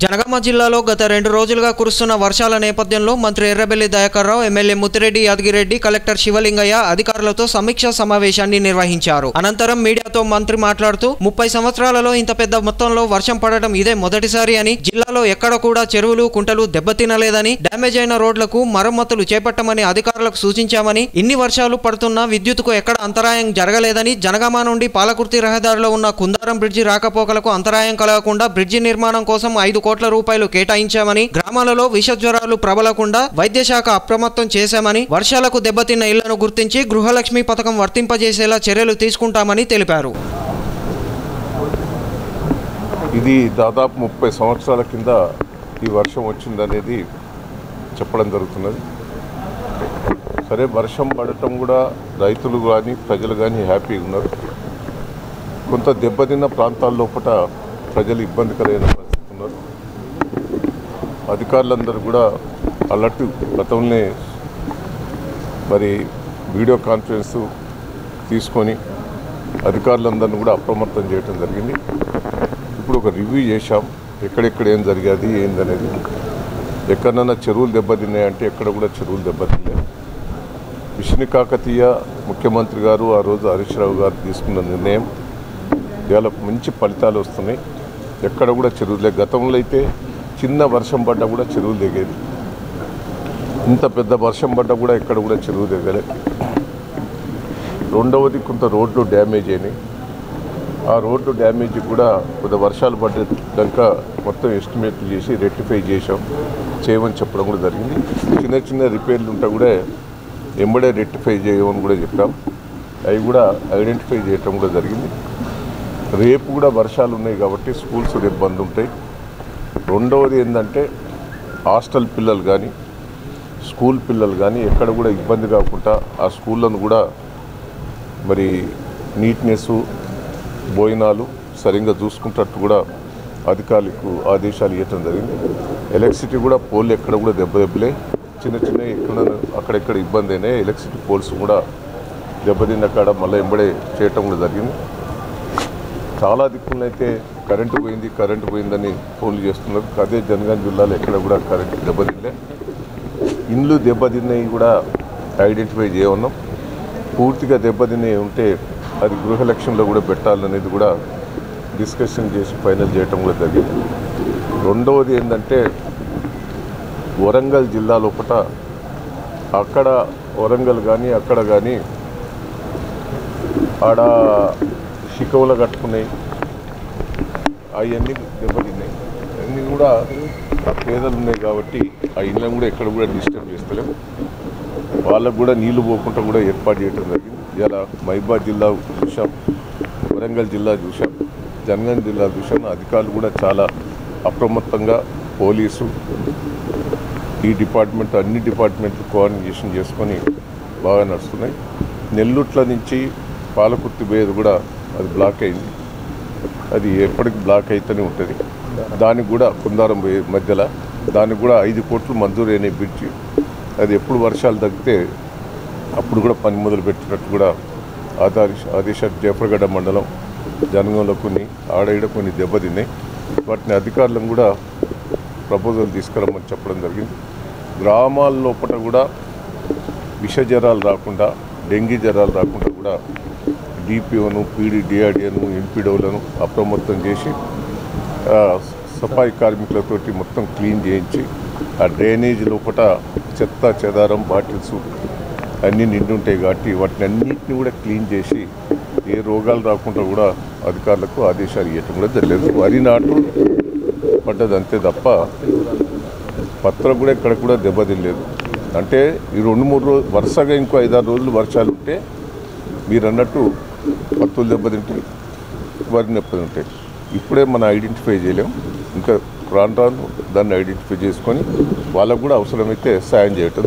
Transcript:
జనగామ జిల్లాలో గత రెండు రోజులుగా కురుస్తున్న వర్షాల నేపథ్యంలో మంత్రి ఎర్రబెల్లి దయాకర్రావు ఎమ్మెల్యే ముత్తిరెడ్డి యాదగిరెడ్డి కలెక్టర్ శివలింగయ్య అధికారులతో సమీక్షా సమావేశాన్ని నిర్వహించారు. అనంతరం మీడియాతో మంత్రి మాట్లాడుతూ ముప్పై సంవత్సరాలలో ఇంత పెద్ద మొత్తంలో వర్షం పడటం ఇదే మొదటిసారి అని జిల్లాలో ఎక్కడ కూడా చెరువులు కుంటలు దెబ్బతినలేదని డ్యామేజ్ అయిన రోడ్లకు మరమ్మతులు చేపట్టమని అధికారులకు సూచించామని ఇన్ని వర్షాలు పడుతున్నా విద్యుత్కు ఎక్కడ అంతరాయం జరగలేదని జనగామ నుండి పాలకుర్తి రహదారిలో ఉన్న కుందారం బ్రిడ్జి రాకపోకలకు అంతరాయం కలగకుండా బ్రిడ్జి నిర్మాణం కోసం ఐదు కోట్ల రూపాయలు కేటాయించామని గ్రామాలలో విష జ్వరాలు ప్రబలకుండా వైద్య శాఖ అప్రమత్తం చేశామని వర్షాలకు దెబ్బతిన్న ఇళ్ళను గుర్తించి గృహలక్ష్మి పథకం వర్తింపజేసేలా చర్యలు తీసుకుంటామని తెలిపారు. ఇది దాదాపు ముప్పై సంవత్సరాల కింద ఈ వర్షం వచ్చిందనేది చెప్పడం జరుగుతున్నది. సరే వర్షం పడటం కూడా రైతులు కానీ ప్రజలు కానీ హ్యాపీగా ఉన్నారు. కొంత దెబ్బతిన్న ప్రాంతాల లోపల ప్రజలు ఇబ్బందికరమైన పరిస్థితి ఉన్నారు. అధికారులందరూ కూడా అలర్ట్ గతంలోనే మరి వీడియో కాన్ఫరెన్స్ తీసుకొని అధికారులందరినీ కూడా అప్రమత్తం చేయడం జరిగింది. ఇప్పుడు ఒక రివ్యూ చేశాం. ఎక్కడెక్కడ ఏం జరిగేది ఏందనేది. ఎక్కడన్నా చెరువులు దెబ్బతిన్నాయంటే ఎక్కడ కూడా చెరువులు దెబ్బతిన్నాయి విష్ణు కాకతీయ ముఖ్యమంత్రి గారు ఆ రోజు హరీష్ రావు గారు తీసుకున్న నిర్ణయం. ఇవాళ మంచి ఫలితాలు వస్తున్నాయి. ఎక్కడ కూడా చెరువులే. గతంలో అయితే చిన్న వర్షం పడ్డా కూడా చెరువులు దిగేది ఇంత పెద్ద వర్షం పడ్డా కూడా ఎక్కడ కూడా చెరువు దిగలే రెండవది కొంత రోడ్లు డ్యామేజ్ అయినాయి. ఆ రోడ్డు డ్యామేజ్ కూడా కొద్ది వర్షాలు పడ్డాక మొత్తం ఎస్టిమేట్లు చేసి రెక్టిఫై చేసాం చేయమని చెప్పడం కూడా జరిగింది. చిన్న చిన్న రిపేర్లు ఉంటే కూడా ఎంబడే రెక్టిఫై చేయమని కూడా చెప్పాం. అవి కూడా ఐడెంటిఫై చేయటం కూడా జరిగింది. రేపు కూడా వర్షాలు ఉన్నాయి కాబట్టి స్కూల్స్ రేపు బంద్ ఉంటాయి. రెండవది ఏంటంటే హాస్టల్ పిల్లలు కానీ స్కూల్ పిల్లలు కానీ ఎక్కడ కూడా ఇబ్బంది కాకుండా ఆ స్కూళ్ళను కూడా మరి నీట్నెస్ భోజనాలు సరిగ్గా చూసుకుంటట్టు కూడా అధికారులకు ఆదేశాలు ఇవ్వటం జరిగింది. ఎలక్ట్రిసిటీ కూడా పోల్ ఎక్కడ కూడా దెబ్బ దెబ్బలే. చిన్న చిన్న ఎక్కడ అక్కడెక్కడ ఇబ్బంది అయినాయి ఎలక్ట్రిసిటీ పోల్స్ కూడా దెబ్బతిన్న కాడ మళ్ళీ ఎంబడే చేయటం కూడా జరిగింది. చాలా దిక్కులను అయితే కరెంటు పోయింది కరెంటు పోయిందని ఫోన్లు చేస్తున్నారు. అదే జనగాం జిల్లాలో ఎక్కడ కూడా కరెంటు దెబ్బతినలే. ఇండ్లు దెబ్బతిన్నవి కూడా ఐడెంటిఫై చేయమన్నాం. పూర్తిగా దెబ్బతినే ఉంటే అది గృహలక్ష్యంలో కూడా పెట్టాలనేది కూడా డిస్కషన్ చేసి ఫైనల్ చేయటం కూడా జరిగింది. రెండవది ఏంటంటే వరంగల్ జిల్లా లోపల అక్కడ వరంగల్ కానీ అక్కడ కానీ ఆడ శికవులు కట్టుకున్నాయి. అవన్నీ దెబ్బతిన్నాయి. అన్నీ కూడా పేదలు ఉన్నాయి కాబట్టి ఆ ఇళ్ళని కూడా ఎక్కడ కూడా డిస్టర్బ్ చేస్తలేము వాళ్ళకు కూడా నీళ్ళు పోకుండా కూడా ఏర్పాటు చేయడం జరిగింది. ఇలా మహిబాద్ జిల్లా చూసాం వరంగల్ జిల్లా చూసాం జనగం జిల్లా చూసాం అధికారులు కూడా చాలా అప్రమత్తంగా పోలీసు ఈ డిపార్ట్మెంట్ అన్ని డిపార్ట్మెంట్లు కోఆర్డినేషన్ చేసుకొని బాగా నడుస్తున్నాయి. నెల్లుట్ల నుంచి పాలకుర్తి బేరు కూడా అది బ్లాక్ అయింది. అది ఎప్పటికి బ్లాక్ అయితేనే ఉంటుంది. దానికి కూడా కుందారం మధ్యలో దానికి కూడా ఐదు కోట్లు మంజూరు అయినాయి బ్రిడ్జి. అది ఎప్పుడు వర్షాలు తగ్గితే అప్పుడు కూడా పని మొదలు పెట్టినట్టు కూడా ఆదేశ ఆదేశాలు జయప్రగడ్డ మండలం జనగంలో కొన్ని ఆడయిడ కొన్ని దెబ్బతిన్నాయి వాటిని అధికారులను కూడా ప్రపోజల్ తీసుకురమ్మని చెప్పడం జరిగింది. గ్రామాల లోపల కూడా విష జ్వరాలు రాకుండా డెంగీ జ్వరాలు రాకుండా కూడా డిపిఓను పీడీ డిఆర్డిఎను ఎంపీడోలను అప్రమత్తం చేసి సఫాయి కార్మికులతోటి మొత్తం క్లీన్ చేయించి ఆ డ్రైనేజ్ లోపల చెత్త చెదారం బాటిల్స్ అన్నీ నిండుంటాయి కాబట్టి వాటిని అన్నింటినీ కూడా క్లీన్ చేసి ఏ రోగాలు రాకుండా కూడా అధికారులకు ఆదేశాలు ఇవ్వటం కూడా తెలియదు వరి నాటు పడ్డది అంతే తప్ప పత్రం కూడా ఇక్కడ కూడా దెబ్బతినలేదు. అంటే ఈ రెండు మూడు రోజులు వరుసగా ఇంకో ఐదారు రోజులు వర్షాలు ఉంటే మీరు అన్నట్టు పత్తులు దెబ్బతింటాయి వరి నొప్పి ఇప్పుడే మనం ఐడెంటిఫై చేయలేం. ఇంకా రాను రాను దాన్ని ఐడెంటిఫై చేసుకొని వాళ్ళకు కూడా అవసరమైతే సాయం చేయటం